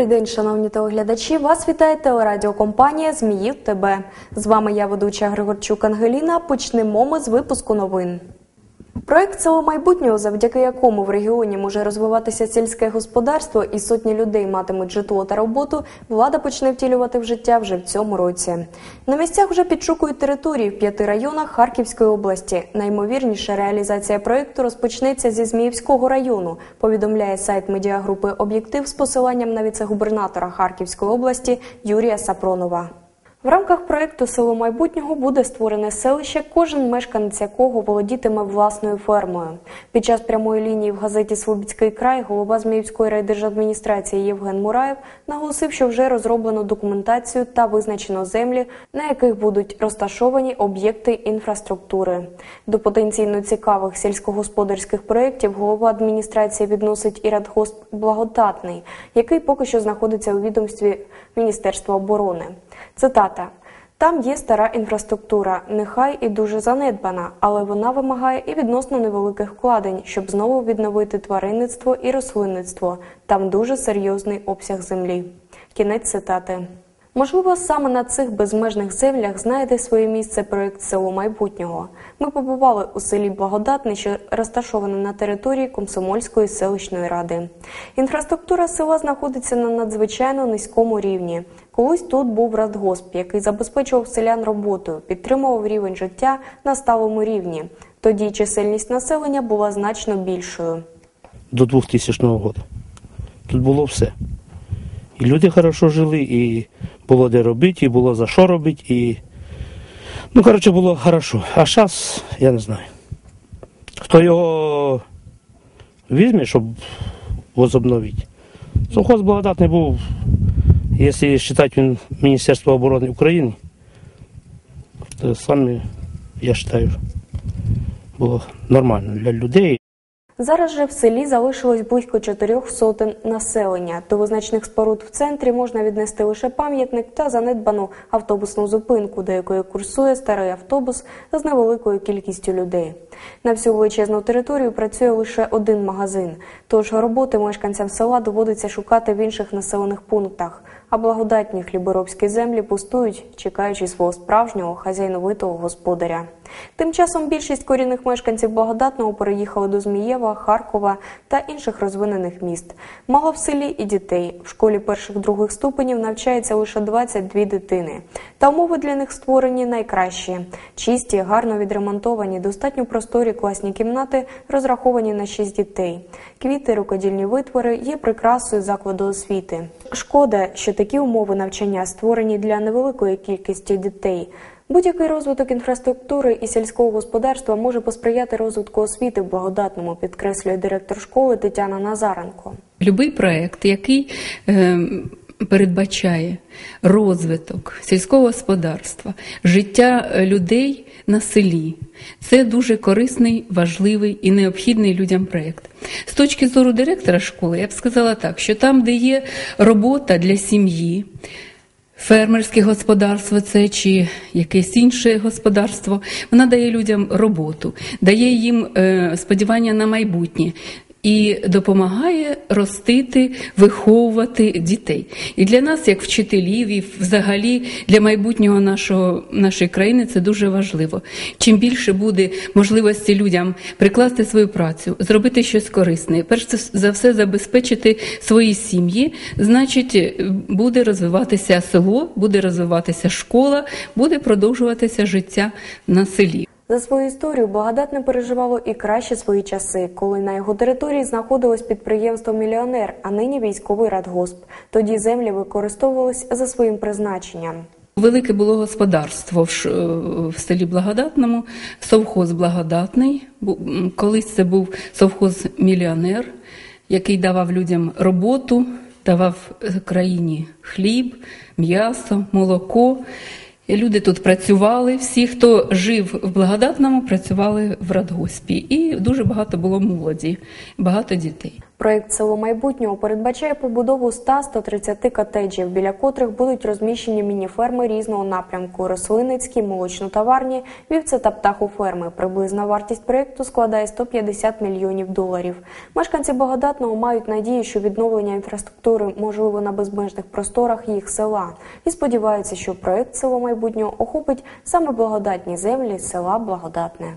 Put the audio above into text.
Добрий день, шановні телеглядачі. Вас вітає телерадіокомпанія Зміїв ТБ. З вами я, ведуча Григорчук Ангеліна. Почнемо ми з випуску новин. Проект село майбутнього, завдяки якому в регіоні може розвиватися сільське господарство і сотні людей матимуть житло та роботу, влада почне втілювати в життя вже в цьому році. На місцях вже підшукують території в п'яти районах Харківської області. Наймовірніше реалізація проекту розпочнеться зі Зміївського району. Повідомляє сайт медіагрупи Об'єктив з посиланням на віце-губернатора Харківської області Юрія Сапронова. В рамках проекту Село майбутнього буде створене селище, кожен мешканець якого володітиме власною фермою. Під час прямої лінії в газеті Слобідський край голова Зміївської райдержадміністрації Євген Мураєв наголосив, що вже розроблено документацію та визначено землі, на яких будуть розташовані об'єкти інфраструктури. До потенційно цікавих сільськогосподарських проєктів голова адміністрації відносить і радгосп Благодатний, який поки що знаходиться у відомстві Міністерства оборони. Цитата. Там є стара інфраструктура, нехай і дуже занедбана, але вона вимагає і відносно невеликих вкладень, щоб знову відновити тваринництво і рослинництво. Там дуже серйозний обсяг землі. Кінець цитати. Можливо, саме на цих безмежних землях знайде своє місце проєкт село майбутнього. Ми побували у селі Благодатне, що розташоване на території Комсомольської селищної ради. Інфраструктура села знаходиться на надзвичайно низькому рівні. Колись тут був радгосп, який забезпечував селян роботою, підтримував рівень життя на сталому рівні. Тоді чисельність населення була значно більшою. до 2000 року. Тут було все. І люди хорошо жили, і було де робити, і було за що робити, і. Ну, коротше, було хорошо. А зараз, я не знаю. Хто його візьме, щоб возобновити. Совхоз благодатний був, якщо считать Министерство обороны України, то саме, я считаю, було нормально для людей. Зараз же в селі залишилось близько чотирьох сотень населення. До визначних споруд в центрі можна віднести лише пам'ятник та занедбану автобусну зупинку, до якої курсує старий автобус з невеликою кількістю людей. На всю величезну територію працює лише один магазин, тож роботи мешканцям села доводиться шукати в інших населених пунктах. А благодатні хліборобські землі пустують, чекаючи свого справжнього хазяйновитого господаря. Тим часом більшість корінних мешканців благодатного переїхали до Змієва, Харкова та інших розвинених міст. Мало в селі і дітей. В школі перших других ступенів навчається лише 22 дитини. Та умови для них створені найкращі: чисті, гарно відремонтовані, достатньо просторі класні кімнати, розраховані на 6 дітей. Квіти, рукодільні витвори є прикрасою закладу освіти. Шкода, що такі умови навчання створені для невеликої кількості дітей. Будь-який розвиток інфраструктури і сільського господарства може посприяти розвитку освіти в благодатному, підкреслює директор школи Тетяна Назаренко. Любий проект, який е, передбачає розвиток сільського господарства, життя людей на селі, це дуже корисний, важливий і необхідний людям проєкт. З точки зору директора школи, я б сказала так, що там, де є робота для сім'ї, Фермерське господарство це чи якесь інше господарство, вона дає людям роботу, дає їм е, сподівання на майбутнє і допомагає ростити, виховувати дітей. І для нас, як вчителів, і взагалі для майбутнього нашого нашої країни це дуже важливо. Чим більше буде можливості людям прикласти свою працю, зробити щось корисне, перш за все забезпечити свої сім'ї, значить, буде розвиватися село, буде розвиватися школа, буде продовжуватися життя на селі. За свою історію Благодатне переживало і кращі свої часи, коли на його території знаходилось підприємство Мільйонер, а нині військовий радгосп. Тоді землі використовувались за своїм призначенням. Велике було господарство в, селі Благодатному, совхоз Благодатний. Колись це був совхоз Мільйонер, який давав людям роботу, давав е, країні хліб, м'ясо, молоко. Люди тут працювали, всі, хто жив в благодатному, працювали в радгоспі. І дуже багато було молоді, багато дітей. Проєкт село майбутнього передбачає побудову 100-130 котеджів, біля котрих будуть розміщені міні-ферми різного напрямку: рослинницькі, молочно-товарні, вівце та птахоферми. Приблизна вартість проєкту складає 150 мільйонів доларів. Мешканці благодатного мають надію, що відновлення інфраструктури можливо на безмежних просторах їх села, і сподіваються, що проєкт село майбутнього охопить саме благодатні землі села Благодатне.